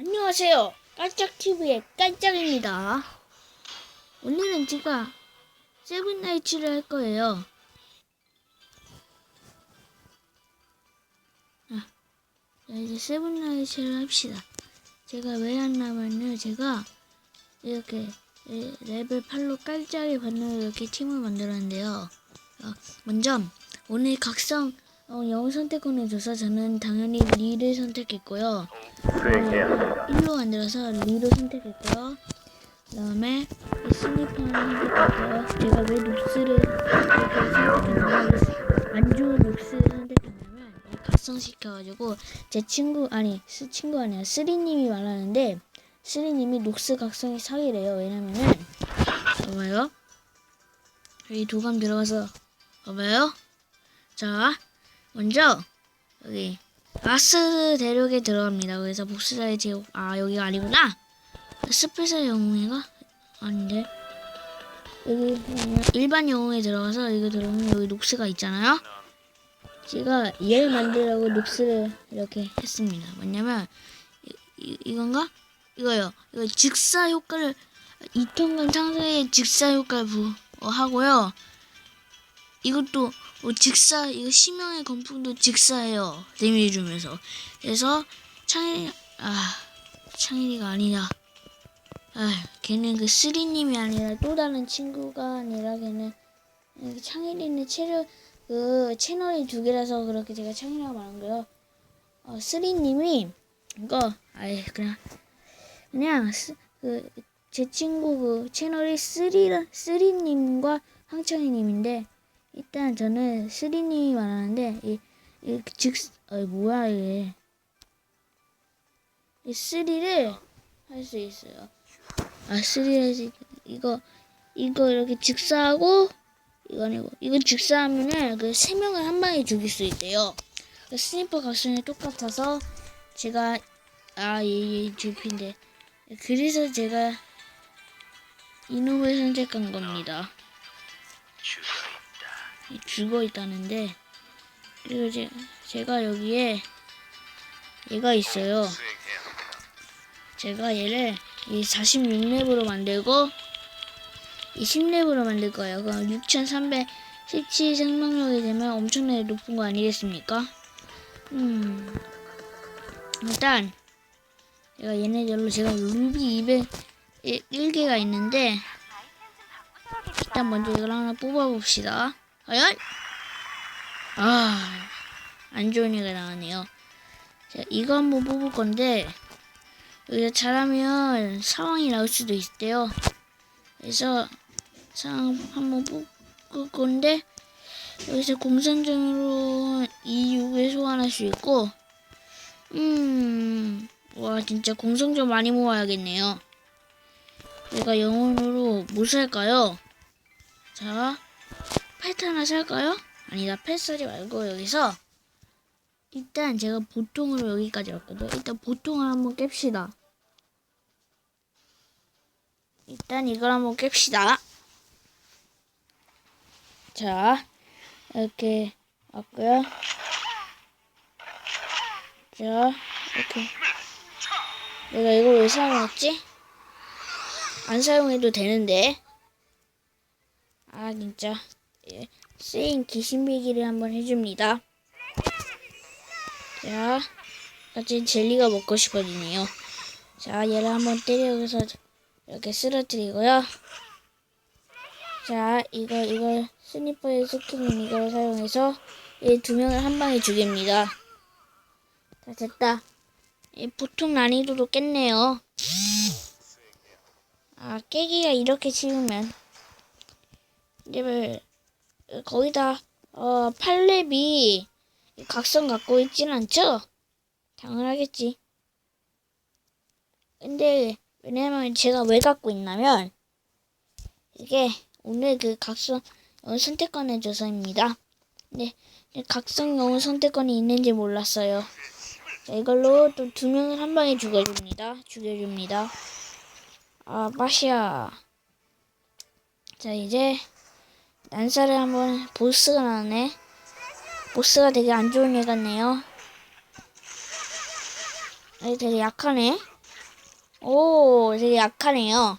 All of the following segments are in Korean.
안녕하세요. 깜짝TV의 깜짝입니다. 오늘은 제가 세븐나이츠를 할 거예요. 아, 자, 이제 세븐나이츠를 합시다. 제가 왜 하냐면요. 제가 이렇게 에, 레벨 8로 깔짝이 받는 이렇게 팀을 만들었는데요. 어, 먼저 오늘 각성 어, 영어 선택권을 줘서 저는 당연히 리를 선택했고요. 수행해야 합니다. 1로 만들어서 리로 선택했고요. 그 다음에 이 스니퍼를 선택했고요. 제가 왜 이렇게 선택했냐면 안 좋은 룩스를 선택했냐면 이 각성시켜가지고 제 친구 아니 스 친구 아니야 쓰리님이 말하는데 쓰리님이 룩스 각성이 사기래요. 왜냐면은 봐봐요. 여기 도감 들어가서 봐봐요. 자 먼저 여기 라스 대륙에 들어갑니다. 그래서 복수자의 제국 아 여기가 아니구나. 스페셜 영웅인가? 아닌데 일반 영웅에 들어가서 이거 들어오면 여기 녹스가 있잖아요. 제가 얘를 만들려고 녹스를 이렇게 했습니다. 뭐냐면 이, 이, 이건가? 이거요. 이거 직사 효과를 이통간 상승의 직사 효과를 부, 어, 하고요. 이것도 뭐 직사 이거 심형의 건풍도 직사예요. 데미지 주면서. 그래서 창일 아 창일이가 아니라 아 걔는 그 쓰리님이 아니라 또 다른 친구가 아니라 걔는 그 창일이는 체력 그 채널이 두 개라서 그렇게 제가 창일이라고 말한 거예요. 어 쓰리님이 이거 아예 그냥 그냥 그 제 친구 그 채널이 쓰리 쓰리님과 황창희님인데 일단 저는 쓰리님이 말하는데 이, 이 즉, 어 뭐야 이게 이 쓰리를 할 수 있어요. 아 쓰리를 할 이거 이거 이렇게 이거 아니고 이거 직사하면은 그 세 명을 한 방에 죽일 수 있대요. 그 스니퍼 각성이 똑같아서 제가 아얘얘 주피인데 그래서 제가 이놈을 선택한 겁니다. 죽어 있다는데 그리고 제, 제가 여기에 얘가 있어요. 제가 얘를 이 46렙으로 만들고 이 10렙으로 만들 거예요. 그럼 6317 생명력이 되면 엄청나게 높은 거 아니겠습니까? 음 일단 제가 얘네들로 제가 루비 201개가 있는데 일단 먼저 이걸 하나 뽑아봅시다. 과연? 아, 안 좋은 얘가 나왔네요. 자, 이거 한번 뽑을 건데, 여기서 잘하면 상황이 나올 수도 있대요. 그래서 상황 한번 뽑을 건데, 여기서 공산적으로 이육을 소환할 수 있고, 음, 와, 진짜 공성점 많이 모아야겠네요. 내가 영혼으로 뭐 살까요? 자, 펫 하나 살까요? 아니다, 펫 사지 말고 여기서 일단 제가 보통으로 여기까지 왔거든요. 일단 보통을 한번 깹시다. 일단 이걸 한번 깹시다. 자, 이렇게 왔고요. 자, 이렇게. 내가 이걸 왜 사용했지? 안 사용해도 되는데. 아, 진짜. 예, 쓰인 귀신비기를 한번 해줍니다. 자, 어쨌든 젤리가 먹고 싶어지네요. 자, 얘를 한번 때려서 이렇게 쓰러뜨리고요. 자, 이거, 이걸 스니퍼의 스킬인 이걸 사용해서 이두 명을 한 방에 죽입니다. 자, 됐다. 이 보통 난이도로 깼네요. 아, 깨기가 이렇게 쉬우면. 이제 거기다 어 팔렙이 각성 갖고 있진 않죠? 당연하겠지. 근데 왜냐면 제가 왜 갖고 있냐면 이게 오늘 그 각성 영웅 선택권에 줘서입니다. 근데 각성 영웅 선택권이 있는지 몰랐어요. 자, 이걸로 또 두 명을 한 방에 죽여줍니다. 죽여줍니다. 아 맛이야. 자 이제 난사를 한번 보스가 나왔네. 보스가 되게 안 좋은 애 같네요. 아니 되게 약하네. 오, 되게 약하네요.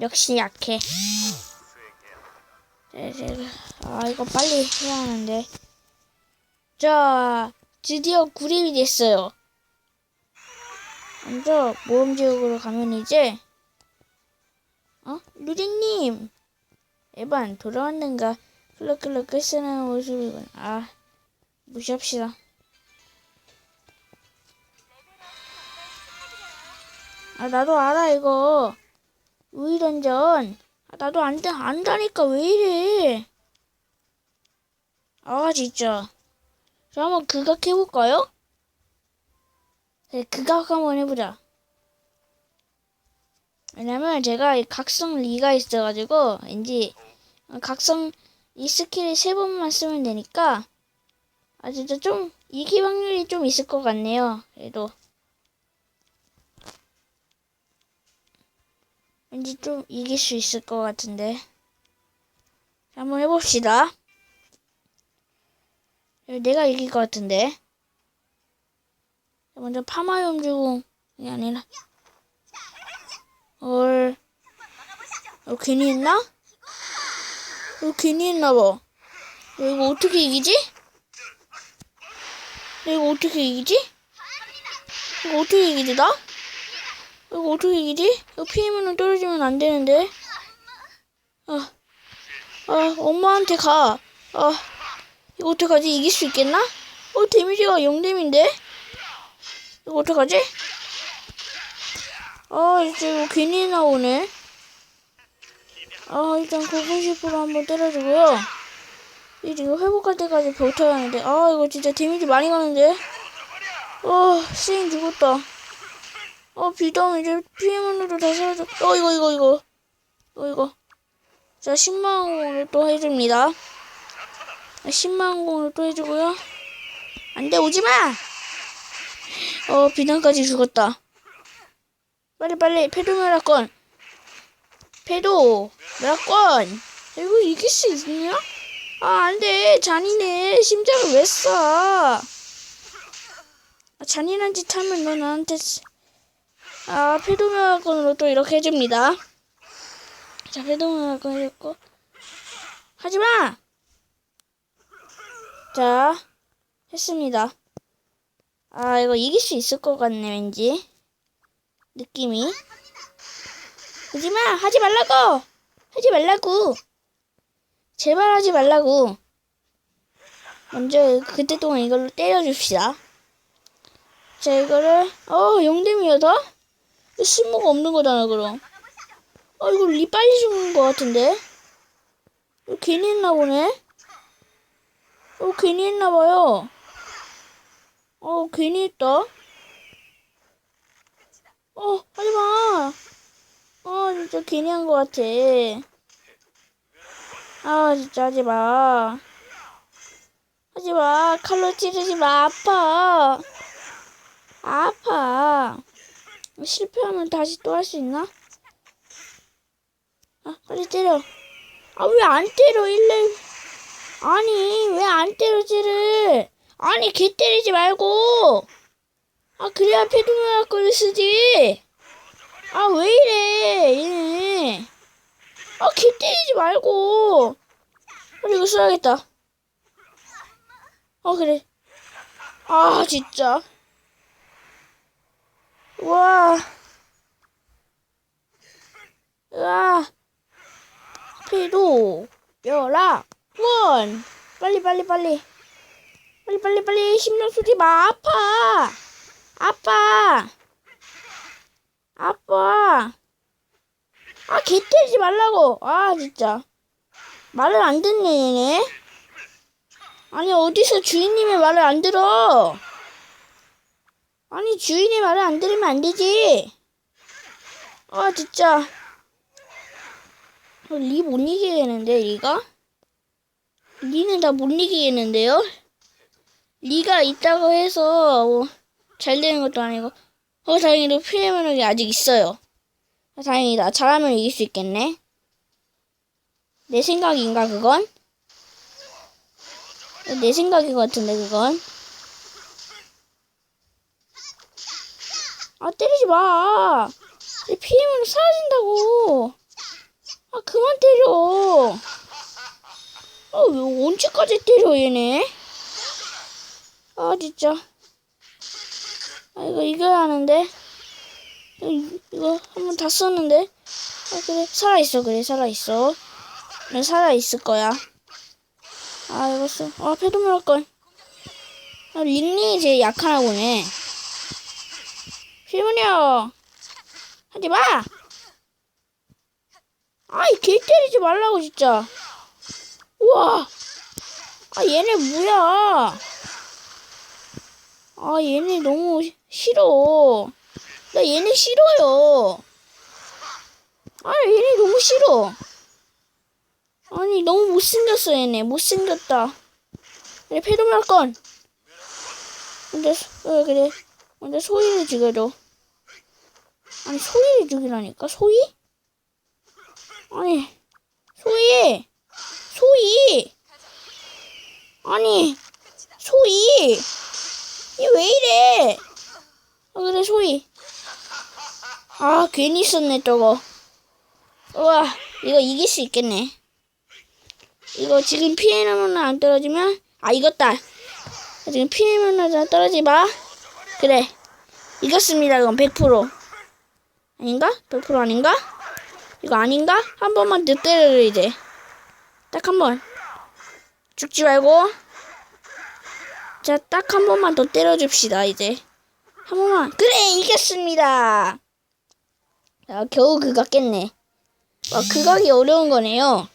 역시 약해. 네, 제가, 아, 이거 빨리 해야 하는데. 자, 드디어 구립이 됐어요. 먼저 모험지역으로 가면 이제, 어? 루디님! 에반, 돌아왔는가? 클럭클럭 끝나는 모습이군. 아, 무시합시다. 아, 나도 알아, 이거. 우이던전. 아, 나도 안, 돼- 안다니까, 왜 이래. 아, 진짜. 저 한번 극악 해볼까요? 네, 극악 한번 해보자. 왜냐면 제가 이 각성 리가 있어가지고, 왠지, 어, 각성 이 스킬을 세 번만 쓰면 되니까, 아, 진짜 좀, 이길 확률이 좀 있을 것 같네요. 그래도. 왠지 좀 이길 수 있을 것 같은데. 자, 한번 해봅시다. 내가 이길 것 같은데. 자, 먼저 파마염 주공이 아니라. 헐. 어, 괜히 했나? 어, 괜히 했나봐. 야, 이거 어떻게 이기지? 야, 이거 어떻게 이기지? 이거 어떻게 이기지, 나? 이거 어떻게 이기지? 이거 피해면은 떨어지면 안 되는데. 아, 아, 엄마한테 가. 아, 이거 어떡하지? 이길 수 있겠나? 어, 데미지가 0뎀인데? 이거 어떡하지? 아, 이제 이거 괜히 나오네. 아, 일단 고분시프로 한번 때려주고요. 이제 이거 회복할 때까지 버텨야 하는데. 아, 이거 진짜 데미지 많이 가는데. 어, 스인 죽었다. 어, 비담 이제 피해문으로 다 사라져. 어, 이거, 이거, 이거. 이거, 이거. 자, 10만원으로 또 해줍니다. 10만원으로 또 해주고요. 안 돼, 오지 마! 어, 비담까지 죽었다. 빨리, 빨리, 패도 멸학권. 패도 멸학권. 이거 이길 수 있냐? 아, 안 돼. 잔인해. 심장을 왜 쏴? 아, 잔인한 짓 하면 너 나한테 쓰- 아, 패도명학권으로 또 이렇게 해줍니다. 자, 패도명학권 해줬고. 하지 마! 자, 했습니다. 아, 이거 이길 수 있을 것 같네, 왠지. 느낌이. 하지 마! 하지 말라고! 하지 말라고! 제발 하지 말라고. 먼저, 그때 동안 이걸로 때려줍시다. 자, 이거를, 어, 용dem이어서? 쓸모가 없는 거잖아, 그럼. 어, 이거 리 빨리 죽는 거 같은데? 이거 괜히 했나 보네? 어, 괜히 했나 봐요. 어, 괜히 했다. 어, 하지 마. 어, 진짜 괜히 한거 같아. 아, 진짜 하지 마. 하지 마. 칼로 찌르지 마. 아파. 아파. 실패하면 다시 또 할 수 있나? 아, 빨리 때려. 아, 왜 안 때려, 일레. 아니, 왜 안 때려, 쟤를. 아니, 개 때리지 말고. 아, 그래야 패드면 거를 쓰지. 아, 왜 이래, 얘네. 아, 개 때리지 말고. 빨리 이거 써야겠다. 어, 그래. 아, 진짜. 와. 으아. 피도 벼락 원. 빨리 빨리 빨리. 빨리 빨리 빨리 신경 쓰지 마. 아파. 아빠. 아빠. 아, 개 때리지 말라고. 아, 진짜. 말을 안 듣네, 얘네. 아니, 어디서 주인님의 말을 안 들어. 아니 주인의 말을 안 들으면 안 되지. 아 진짜. 리못 이기겠는데 리가? 리는 다 못 이기겠는데요? 리가 있다고 해서 뭐, 잘 되는 것도 아니고. 어 다행히도 피해 면역이 아직 있어요. 아, 다행이다. 잘하면 이길 수 있겠네. 내 생각인가 그건? 내 생각인 것 같은데 그건. 아 때리지 마. 내 피해면 사라진다고. 아 그만 때려. 아왜 언제까지 때려 얘네? 아 진짜. 아 이거 이겨야 하는데. 이거, 이거 한번 다 썼는데. 아 그래 살아 있어 그래 살아 있어. 내 살아 있을 거야. 아 이거 써. 아 패도물 할 걸. 아 린니 제일 약하나 보네. 필문이요. 하지 마. 아이 개 때리지 말라고 진짜. 우와. 아 얘네 뭐야? 아 얘네 너무 싫어. 나 얘네 싫어요. 아 얘네 너무 싫어. 아니 너무 못생겼어 얘네 못생겼다. 그래 패도말 건. 근데 어, 그래 근데 소희를 죽여줘. 아니 소희를 죽이라니까 소희? 아니 소희 소희 아니 소희 이 왜 이래? 아 그래 소희. 아 괜히 썼네 저거. 우와 이거 이길 수 있겠네. 이거 지금 피해나면 안 떨어지면 아 이겼다. 지금 피해나면 떨어지 마. 그래. 이겼습니다 이건 100% 아닌가? 100% 아닌가? 이거 아닌가? 한 번만 더 때려줘 이제. 딱 한 번. 죽지 말고 자 딱 한 번만 더 때려줍시다 이제. 한 번만. 그래 이겼습니다. 아 겨우 그가 깼네. 와 그각이 어려운 거네요.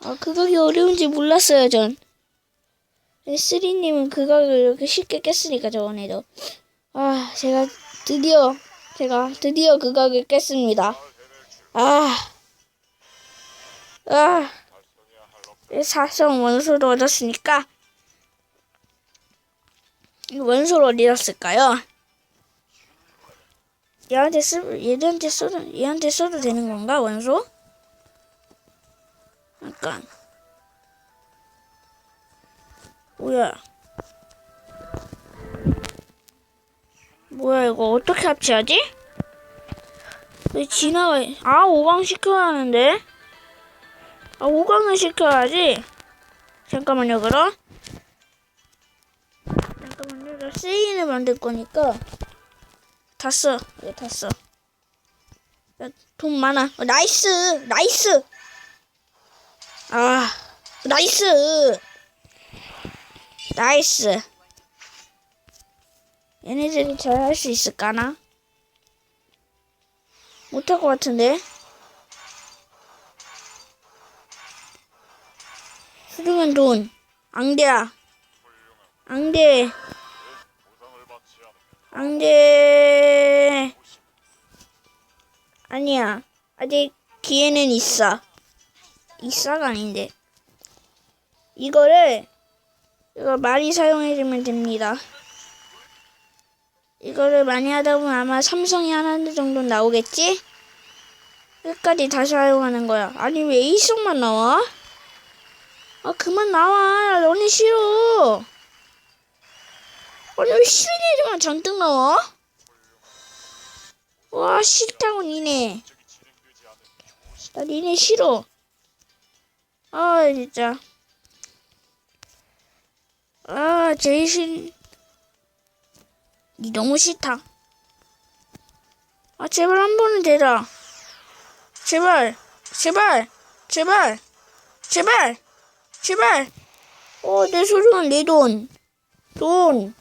아 그각이 어려운지 몰랐어요 전. 쓰리님은 그각을 이렇게 쉽게 깼으니까 저번에도. 아 제가 드디어 제가 드디어 그각을 깼습니다. 아. 아, 사성 원소를 얻었으니까 이 원소를 어디 놨을까요? 얘한테 쓰 얘한테 써도 얘한테 써도 되는 건가 원소? 잠깐 뭐야? 뭐야 이거 어떻게 합치하지? 왜 진화가 아 5강 시켜야 하는데 아 5강을 시켜야지 잠깐만요 그럼 나 세인을 만들 거니까 다 써. 이거 다 써. 야, 돈 많아. 어, 나이스! 나이스! 아, 나이스! 나이스! 얘네들이 잘 할 수 있을까나? 못할 것 같은데? 수중은 돈. 앙대야. 앙대. 앙대. 아니야. 아직 기회는 있어. 있어가 아닌데. 이거를 이거 많이 사용해주면 됩니다. 이거를 많이 하다 보면 아마 삼성이 하나 정도 나오겠지? 끝까지 다 사용하는 거야. 아니 왜 A성만 나와? 아 그만 나와. 너네 싫어. 아니 왜 싫은 애들만 잔뜩 나와? 와 싫다고 니네. 나 니네 싫어. 아 진짜. 아 싫... 니 너무 싫다. 아 제발 한 번은 되라. 제발 제발 제발 제발 제발. 어내 소중한 내돈. 돈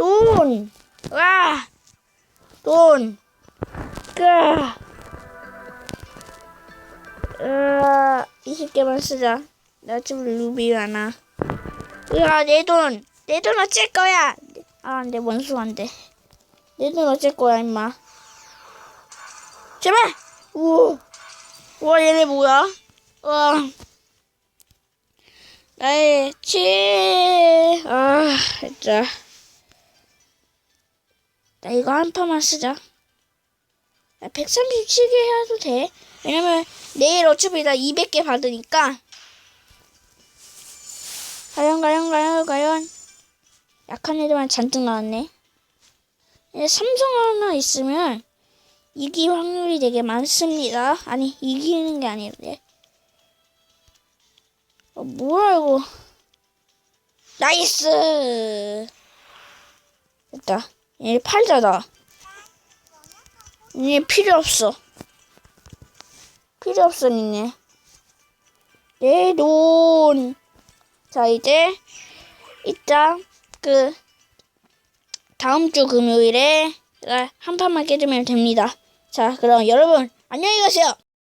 돈! 와! 돈! 까! 으아, 20개만 쓰자. 나 지금 루비 하나. 으아, 내 돈! 내 돈 어쩔 거야! 아, 내 원수 안 돼. 내 돈 어쩔 거야, 임마. 제발! 우와! 우와, 얘네 뭐야? 와. 나의 최, 아, 진짜. 나 이거 한 판만 쓰자. 137개 해도 돼. 왜냐면 내일 어차피 나 200개 받으니까. 과연 과연 과연 과연 약한 애들만 잔뜩 나왔네. 예, 삼성 하나 있으면 이기 확률이 되게 많습니다. 아니 이기는 게 아니래. 어, 뭐야 이거? 나이스. 됐다. 얘 팔자다. 얘 필요 없어. 필요 없어 니네. 내 돈. 자 이제 이따 그 다음 주 금요일에 한 판만 깨주면 됩니다. 자 그럼 여러분 안녕히 가세요.